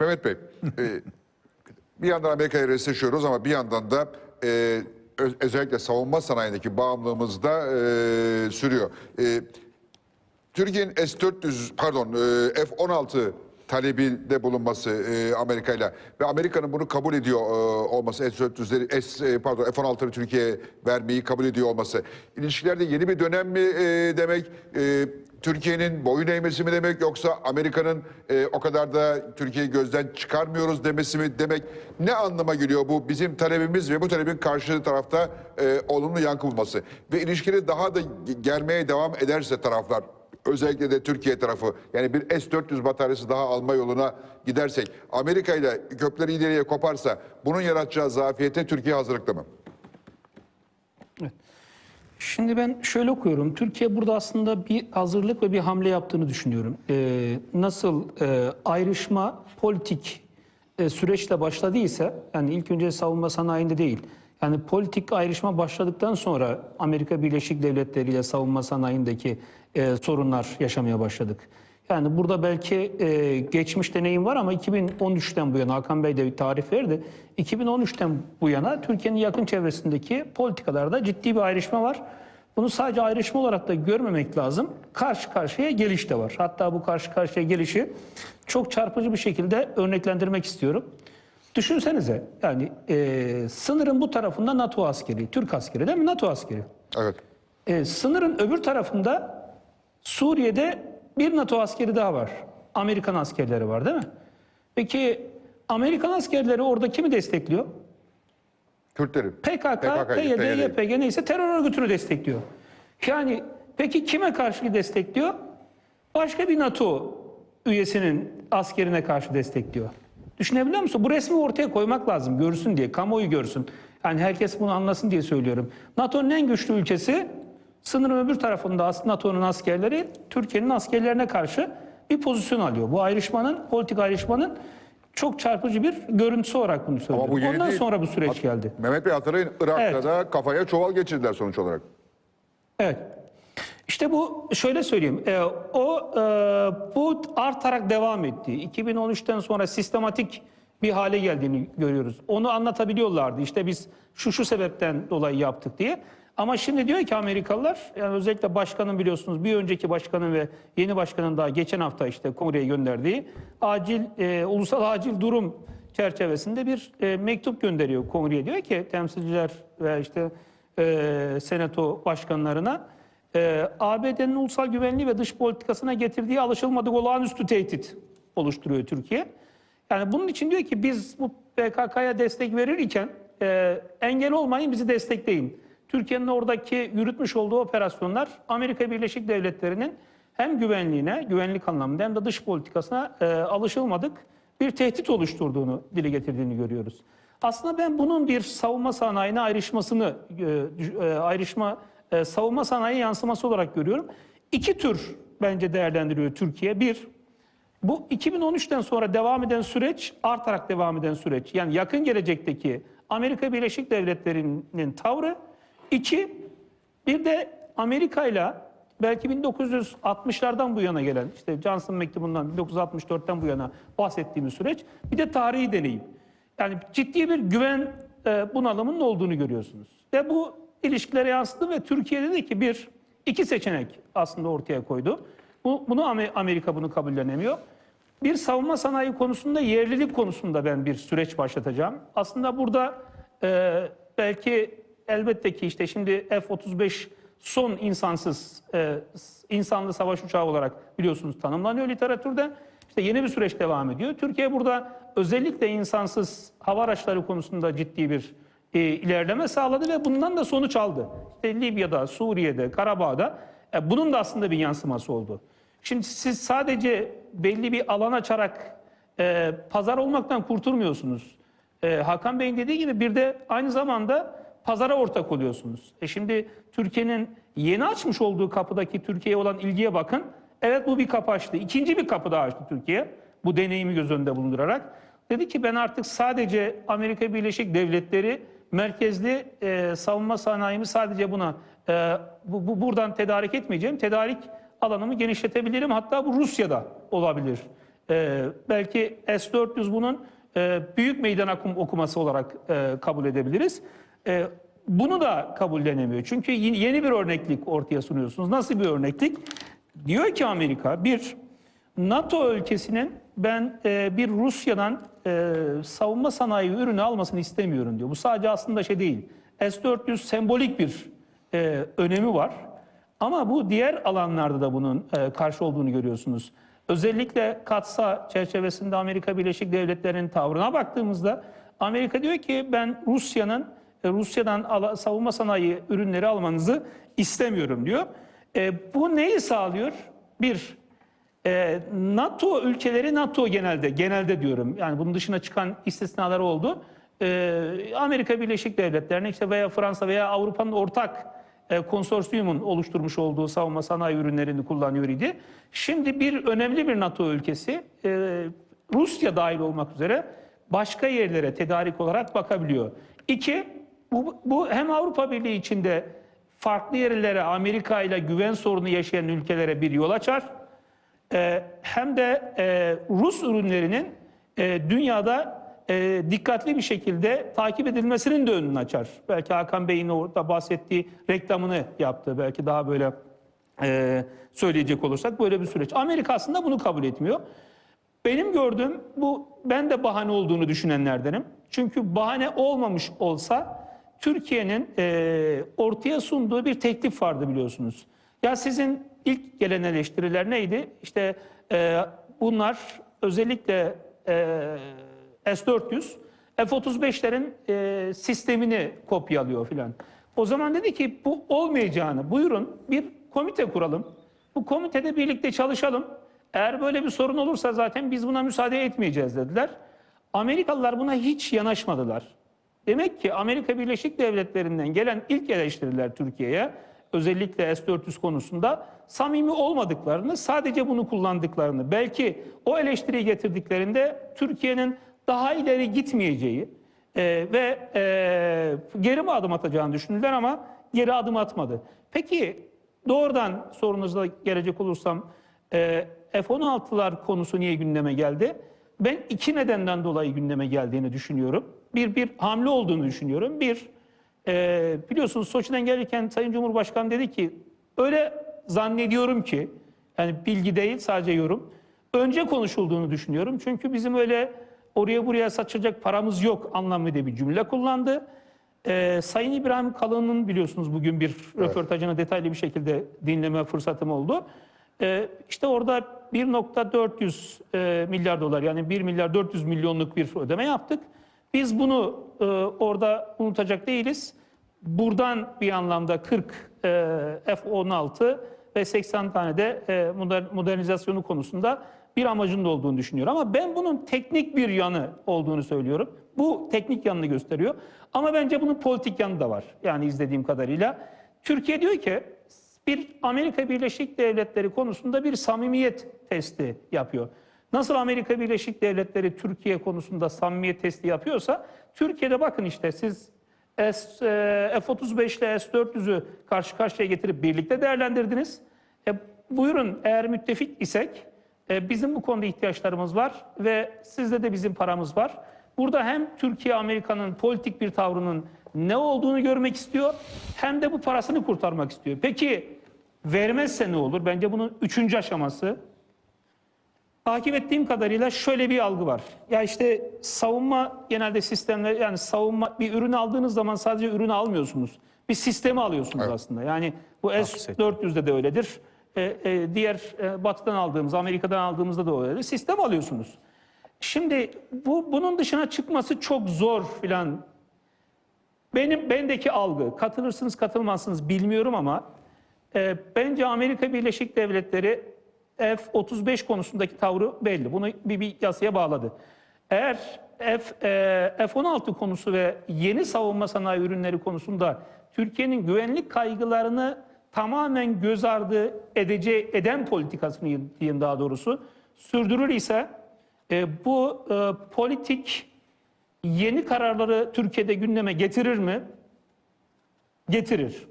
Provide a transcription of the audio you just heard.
Mehmet Bey, e, bir yandan Amerika'ya restleşiyoruz ama bir yandan da e, öz- özellikle savunma sanayindeki bağımlılığımız da e, sürüyor. E, Türkiye'nin S-400 pardon e, F-16 talebinde bulunması e, Amerika ile ve Amerika'nın bunu kabul ediyor e, olması S-400'leri S e, pardon F-16'ları Türkiye'ye vermeyi kabul ediyor olması ilişkilerde yeni bir dönem mi e, demek e, Türkiye'nin boyun eğmesi mi demek yoksa Amerika'nın e, o kadar da Türkiye'yi gözden çıkarmıyoruz demesi mi demek? Ne anlama geliyor bu bizim talebimiz ve bu talebin karşı tarafta e, olumlu yankı bulması ve ilişkileri daha da germeye devam ederse taraflar özellikle de Türkiye tarafı yani bir S-400 bataryası daha alma yoluna gidersek Amerika ile kökleri ileriye koparsa bunun yaratacağı zafiyete Türkiye hazırlıklı mı? Şimdi ben şöyle okuyorum. Türkiye burada aslında bir hazırlık ve bir hamle yaptığını düşünüyorum. Ee, nasıl e, ayrışma politik e, süreçle başladıysa, yani ilk önce savunma sanayinde değil, yani politik ayrışma başladıktan sonra Amerika Birleşik Devletleri ile savunma sanayindeki e, sorunlar yaşamaya başladık. Yani burada belki e, geçmiş deneyim var ama 2013'ten bu yana Hakan Bey de bir tarif verdi. 2013'ten bu yana Türkiye'nin yakın çevresindeki politikalarda ciddi bir ayrışma var. Bunu sadece ayrışma olarak da görmemek lazım. Karşı karşıya geliş de var. Hatta bu karşı karşıya gelişi çok çarpıcı bir şekilde örneklendirmek istiyorum. Düşünsenize yani e, sınırın bu tarafında NATO askeri, Türk askeri değil mi? NATO askeri. Evet. E, sınırın öbür tarafında Suriye'de bir NATO askeri daha var. Amerikan askerleri var değil mi? Peki Amerikan askerleri orada kimi destekliyor? Kürtleri. PKK, PKK, PYD. YPG neyse terör örgütünü destekliyor. Yani peki kime karşı destekliyor? Başka bir NATO üyesinin askerine karşı destekliyor. Düşünebiliyor musun? Bu resmi ortaya koymak lazım. Görsün diye, kamuoyu görsün. Yani herkes bunu anlasın diye söylüyorum. NATO'nun en güçlü ülkesi sınırın öbür tarafında as- NATO'nun askerleri Türkiye'nin askerlerine karşı bir pozisyon alıyor. Bu ayrışmanın, politik ayrışmanın çok çarpıcı bir görüntüsü olarak bunu söylüyorum. bu Ondan değil. sonra bu süreç geldi. Mehmet Bey hatırlayın Irak'ta Evet. da kafaya çuval geçirdiler sonuç olarak. Evet. İşte bu şöyle söyleyeyim. e, o e, bu artarak devam etti. 2013'ten sonra sistematik bir hale geldiğini görüyoruz. Onu anlatabiliyorlardı. İşte biz şu şu sebepten dolayı yaptık diye. Ama şimdi diyor ki Amerikalılar, yani özellikle başkanın biliyorsunuz bir önceki başkanın ve yeni başkanın daha geçen hafta işte kongreye gönderdiği acil e, ulusal acil durum çerçevesinde bir e, mektup gönderiyor kongreye diyor ki temsilciler ve işte e, senato başkanlarına e, ABD'nin ulusal güvenliği ve dış politikasına getirdiği alışılmadık olağanüstü tehdit oluşturuyor Türkiye. Yani bunun için diyor ki biz bu PKK'ya destek verirken e, engel olmayın bizi destekleyin. Türkiye'nin oradaki yürütmüş olduğu operasyonlar Amerika Birleşik Devletleri'nin hem güvenliğine, güvenlik anlamında hem de dış politikasına e, alışılmadık bir tehdit oluşturduğunu dile getirdiğini görüyoruz. Aslında ben bunun bir savunma sanayine ayrışmasını, e, e, ayrışma e, savunma sanayi yansıması olarak görüyorum. İki tür bence değerlendiriyor Türkiye. Bir, bu 2013'ten sonra devam eden süreç, artarak devam eden süreç. Yani yakın gelecekteki Amerika Birleşik Devletleri'nin tavrı. İki, bir de Amerika ile belki 1960'lardan bu yana gelen, işte Johnson mektubundan 1964'ten bu yana bahsettiğimiz süreç. Bir de tarihi deneyim. Yani ciddi bir güven e, bunalımının olduğunu görüyorsunuz. Ve bu ilişkilere yansıdı ve Türkiye dedi ki bir, iki seçenek aslında ortaya koydu. Bu, bunu Amer- Amerika bunu kabullenemiyor. Bir savunma sanayi konusunda yerlilik konusunda ben bir süreç başlatacağım. Aslında burada e, belki elbette ki işte şimdi F-35 son insansız e, insanlı savaş uçağı olarak biliyorsunuz tanımlanıyor literatürde. İşte yeni bir süreç devam ediyor. Türkiye burada özellikle insansız hava araçları konusunda ciddi bir e, ilerleme sağladı ve bundan da sonuç aldı. İşte Libya'da, Suriye'de, Karabağ'da e, bunun da aslında bir yansıması oldu. Şimdi siz sadece belli bir alan açarak e, pazar olmaktan kurtulmuyorsunuz. E, Hakan Bey'in dediği gibi bir de aynı zamanda pazara ortak oluyorsunuz. E şimdi Türkiye'nin yeni açmış olduğu kapıdaki Türkiye'ye olan ilgiye bakın. Evet bu bir kapı açtı. İkinci bir kapı daha açtı Türkiye. Bu deneyimi göz önünde bulundurarak. Dedi ki ben artık sadece Amerika Birleşik Devletleri merkezli e, savunma sanayimi sadece buna e, bu, bu buradan tedarik etmeyeceğim. Tedarik alanımı genişletebilirim. Hatta bu Rusya'da olabilir E, belki S-400 bunun e, büyük meydan okum- okuması olarak e, kabul edebiliriz. E, bunu da kabullenemiyor. Çünkü yeni bir örneklik ortaya sunuyorsunuz. Nasıl bir örneklik? Diyor ki Amerika bir NATO ülkesinin ben e, bir Rusya'dan e, savunma sanayi ürünü almasını istemiyorum diyor. Bu sadece aslında şey değil. S-400 sembolik bir e, önemi var. Ama bu diğer alanlarda da bunun e, karşı olduğunu görüyorsunuz. Özellikle katsa çerçevesinde Amerika Birleşik Devletleri'nin tavrına baktığımızda Amerika diyor ki ben Rusya'nın e, Rusya'dan savunma sanayi ürünleri almanızı istemiyorum diyor. E, bu neyi sağlıyor? Bir, e, NATO ülkeleri NATO genelde, genelde diyorum. Yani bunun dışına çıkan istisnalar oldu. E, Amerika Birleşik Devletleri'ne işte veya Fransa veya Avrupa'nın ortak konsorsiyumun oluşturmuş olduğu savunma sanayi ürünlerini kullanıyor idi. Şimdi bir önemli bir NATO ülkesi e, Rusya dahil olmak üzere başka yerlere tedarik olarak bakabiliyor. İki, bu, bu hem Avrupa Birliği içinde farklı yerlere Amerika ile güven sorunu yaşayan ülkelere bir yol açar. Ee, hem de e, Rus ürünlerinin e, dünyada e, dikkatli bir şekilde takip edilmesinin de önünü açar. Belki Hakan Bey'in orada bahsettiği reklamını yaptı. Belki daha böyle e, söyleyecek olursak böyle bir süreç. Amerika aslında bunu kabul etmiyor. Benim gördüğüm bu ben de bahane olduğunu düşünenlerdenim. Çünkü bahane olmamış olsa Türkiye'nin e, ortaya sunduğu bir teklif vardı biliyorsunuz. Ya sizin ilk gelen eleştiriler neydi? İşte e, bunlar özellikle e, S-400 F-35'lerin e, sistemini kopyalıyor filan. O zaman dedi ki bu olmayacağını buyurun bir komite kuralım. Bu komitede birlikte çalışalım. Eğer böyle bir sorun olursa zaten biz buna müsaade etmeyeceğiz dediler. Amerikalılar buna hiç yanaşmadılar. Demek ki Amerika Birleşik Devletleri'nden gelen ilk eleştiriler Türkiye'ye özellikle S-400 konusunda samimi olmadıklarını, sadece bunu kullandıklarını, belki o eleştiriyi getirdiklerinde Türkiye'nin daha ileri gitmeyeceği e, ve e, geri mi adım atacağını düşündüler ama geri adım atmadı. Peki doğrudan sorunuza gelecek olursam e, F-16'lar konusu niye gündeme geldi? Ben iki nedenden dolayı gündeme geldiğini düşünüyorum. Bir, bir hamle olduğunu düşünüyorum. Bir, e, biliyorsunuz Soçi'den gelirken Sayın Cumhurbaşkanı dedi ki öyle zannediyorum ki yani bilgi değil sadece yorum. Önce konuşulduğunu düşünüyorum. Çünkü bizim öyle oraya buraya saçacak paramız yok anlamında bir cümle kullandı. Ee, Sayın İbrahim Kalın'ın biliyorsunuz bugün bir röportajını detaylı bir şekilde dinleme fırsatım oldu. Ee, işte orada 1.400 e, milyar dolar yani 1 milyar 400 milyonluk bir ödeme yaptık. Biz bunu e, orada unutacak değiliz. Buradan bir anlamda 40 e, F-16 ve 80 tane de e, moder- modernizasyonu konusunda bir amacın da olduğunu düşünüyorum. Ama ben bunun teknik bir yanı olduğunu söylüyorum. Bu teknik yanını gösteriyor. Ama bence bunun politik yanı da var. Yani izlediğim kadarıyla. Türkiye diyor ki bir Amerika Birleşik Devletleri konusunda bir samimiyet testi yapıyor. Nasıl Amerika Birleşik Devletleri Türkiye konusunda samimiyet testi yapıyorsa Türkiye'de bakın işte siz e, F-35 ile S-400'ü karşı karşıya getirip birlikte değerlendirdiniz. E, buyurun eğer müttefik isek bizim bu konuda ihtiyaçlarımız var ve sizde de bizim paramız var. Burada hem Türkiye Amerika'nın politik bir tavrının ne olduğunu görmek istiyor hem de bu parasını kurtarmak istiyor. Peki vermezse ne olur? Bence bunun üçüncü aşaması Takip ettiğim kadarıyla şöyle bir algı var. Ya işte savunma genelde sistemler yani savunma bir ürün aldığınız zaman sadece ürünü almıyorsunuz. Bir sistemi alıyorsunuz aslında. Yani bu S-400'de de öyledir. Ee, e, diğer e, batıdan aldığımız, Amerika'dan aldığımızda da öyledir. Sistem alıyorsunuz. Şimdi bu bunun dışına çıkması çok zor filan. Benim bendeki algı, katılırsınız katılmazsınız bilmiyorum ama e, bence Amerika Birleşik Devletleri F-35 konusundaki tavrı belli. Bunu bir, bir yasaya bağladı. Eğer F, e, F-16 konusu ve yeni savunma sanayi ürünleri konusunda Türkiye'nin güvenlik kaygılarını tamamen göz ardı edeceği, eden politikasını diyeyim daha doğrusu sürdürür ise e, bu e, politik yeni kararları Türkiye'de gündeme getirir mi? Getirir.